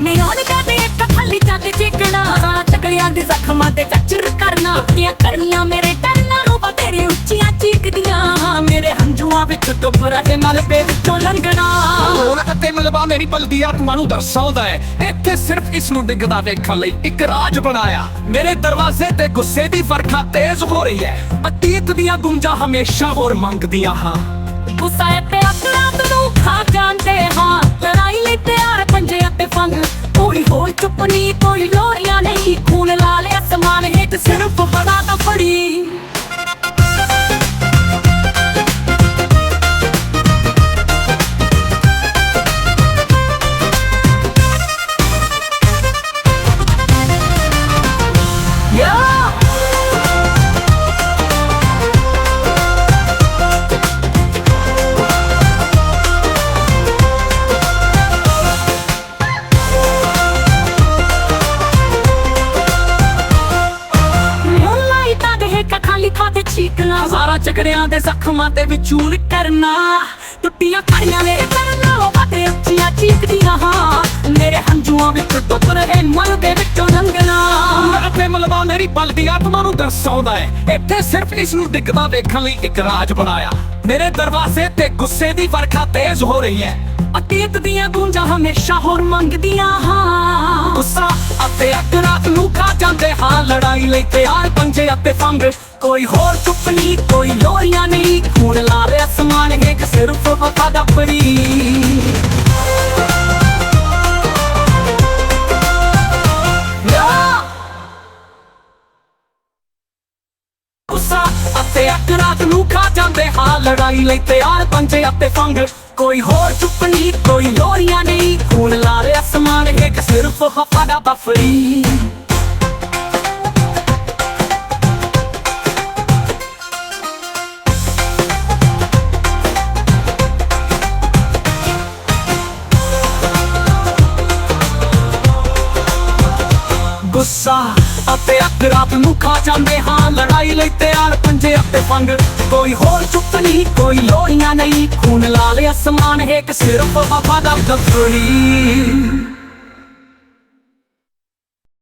ਨਿਉਣ ਕਹਦੇ ਇੱਕ ਖਾਲੀ ਚੱਲ ਚਿਕਣਾ। ਤਕੜਿਆਂ ਦੇ ਜ਼ਖਮਾਂ ਤੇ ਚੱਚਰ ਕਰਨਾ। ਕੀ ਕਰਨੀਆਂ ਮੇਰੇ ਟਰਨਾਂ ਨੂੰ ਤੇਰੀ ਉੱਚੀਆਂ ਚੀਕਦੀਆਂ। ਮੇਰੇ ਹੰਝੂਆਂ ਵਿੱਚ ਟੁੱਪਰਾ ਦੇ ਨਾਲ ਪੇ ਵਿੱਚੋਂ ਲੰਘਣਾ। ਅਤੇ ਮਲਬਾ ਮੇਰੀ ਬਲਦੀ ਆਤਮਾ ਨੂੰ ਦਰਸਾਉਂਦਾ ਹੈ। ਇੱਥੇ ਸਿਰਫ ਇਸ ਨੂੰ ਡਿੱਗਦਾ ਵੇਖਣ ਲਈ ਇੱਕ ਰਾਜ ਬਣਾਇਆ। ਮੇਰੇ ਦਰਵਾਜ਼ੇ ਤੇ ਗੁੱਸੇ ਦੀ ਵਰਖਾ ਤੇਜ਼ ਹੋ ਰਹੀ ਹੈ। ਅਤੀਤ ਦੀਆਂ ਗੁੰਜਾਂ ਹਮੇਸ਼ਾ ਹੋਰ ਮੰਗਦੀਆਂ ਹਾਂ। ਗੁੱਸਾ ਤੇ ਅਕਲਾਤ ਨੂੰ ਖਾ ਜਾਂਦੇ ਹਾਂ। ਲੜਾਈ ਖਾਤੇ ਚੀਕਣਾ। ਹਜ਼ਾਰਾਂ ਚੱਕਰਿਆਂ ਦੇ ਜ਼ਖਮਾਂ ਤੇ ਵਿਚੂਲ ਕਰਨਾ। ਟੁੱਟੀਆਂ ਖੜੀਆਂ ਮੇਰੇ ਕਰਨਾ ਬਾਤੇ ਉੱਚੀਆਂ ਚੀਕਦੀਆਂ ਹਾਂ। ਮੇਰੇ ਹੰਝੂਆਂ ਵਿੱਚ ਟੁੱਟ ਰਹੇ ਮਨ ਦੇ ਵਿੱਚੋਂ ਲੰਘਣਾ। ਅਤੇ ਮਲਬਾ ਮੇਰੀ ਬਲਦੀ ਆਤਮਾ ਨੂੰ ਦਰਸਾਉਂਦਾ ਹੈ ਇੱਥੇ ਸਿਰਫ ਇਸ ਨੂੰ ਡਿੱਗਦਾ ਵੇਖਣ ਲਈ ਇੱਕ ਰਾਜ ਬਣਾਇਆ। ਮੇਰੇ ਦਰਵਾਜ਼ੇ ਤੇ ਗੁੱਸੇ ਦੀ ਵਰਖਾ ਤੇਜ਼ ਹੋ ਰਹੀ ਹੈ ਅਤੀਤ ਦੀਆਂ ਗੂੰਜਾਂ ਹਮੇਸ਼ਾ ਹੋਰ ਮੰਗਦੀਆਂ ਹਾਂ। ਗੁੱਸਾ ਅਤੇ ਅਕਰਾਤ ਨੂੰ ਖਾ ਜਾਂਦੇ ਹਾਂ। ਲੜਾਈ ਲਈ ਤਿਆਰ ਪੰਜੇ ਅਤੇ ਫੰਗ ਕੋਈ ਹੋਰ ਚੁੱਪ ਨਹੀਂ, ਕੋਈ ਲੋਰੀਆਂ ਨਹੀਂ। ਖੂਨ ਲਾ ਰਿਹਾ ਸਮਾਨ ਹੈ ਕਿ ਸਿਰਫ ਵਫਾ ਦਾ ਪਰੀ। ਗੁੱਸਾ ਅਤੇ ਅਕਰਾਤ ਨੂੰ ਖਾ ਜਾਂਦੇ ਹਾਂ। ਲੜਾਈ ਲਈ ਤਿਆਰ ਪੰਜੇ ਅਤੇ ਫੰਗ। ਕੋਈ ਹੋਰ ਚੁੱਪ ਨਹੀਂ, ਕੋਈ ਲੋਰੀਆਂ ਨਹੀਂ। ਖੂਨ ਲਾ ਰਿਹਾ ਸਮਾਨ ਹੈ ਸਿਰਫ ਹਫਾ ਦਾ ਬਫਰੀ ਗੁੱਸਾ ਅਤੇ ਅਕਰਾਤ ਨੂੰ ਖਾ ਜਾਂਦੇ ਹਾਂ। ਲੜਾਈ ਲਈ ਤਿਆਰ ਪੰਜੇ ਅਤੇ ਪੰਗ ਕੋਈ ਹੋਰ ਚੁੱਪ ਨਹੀਂ, ਕੋਈ ਲੋਹੀਆਂ ਨਹੀਂ। ਖੂਨ ਲਾ ਲਿਆ ਸਮਾਨ ਹੈ ਕਿ ਸਿਰਫ ਵਫਾ ਦਾ ਬਫਰੀ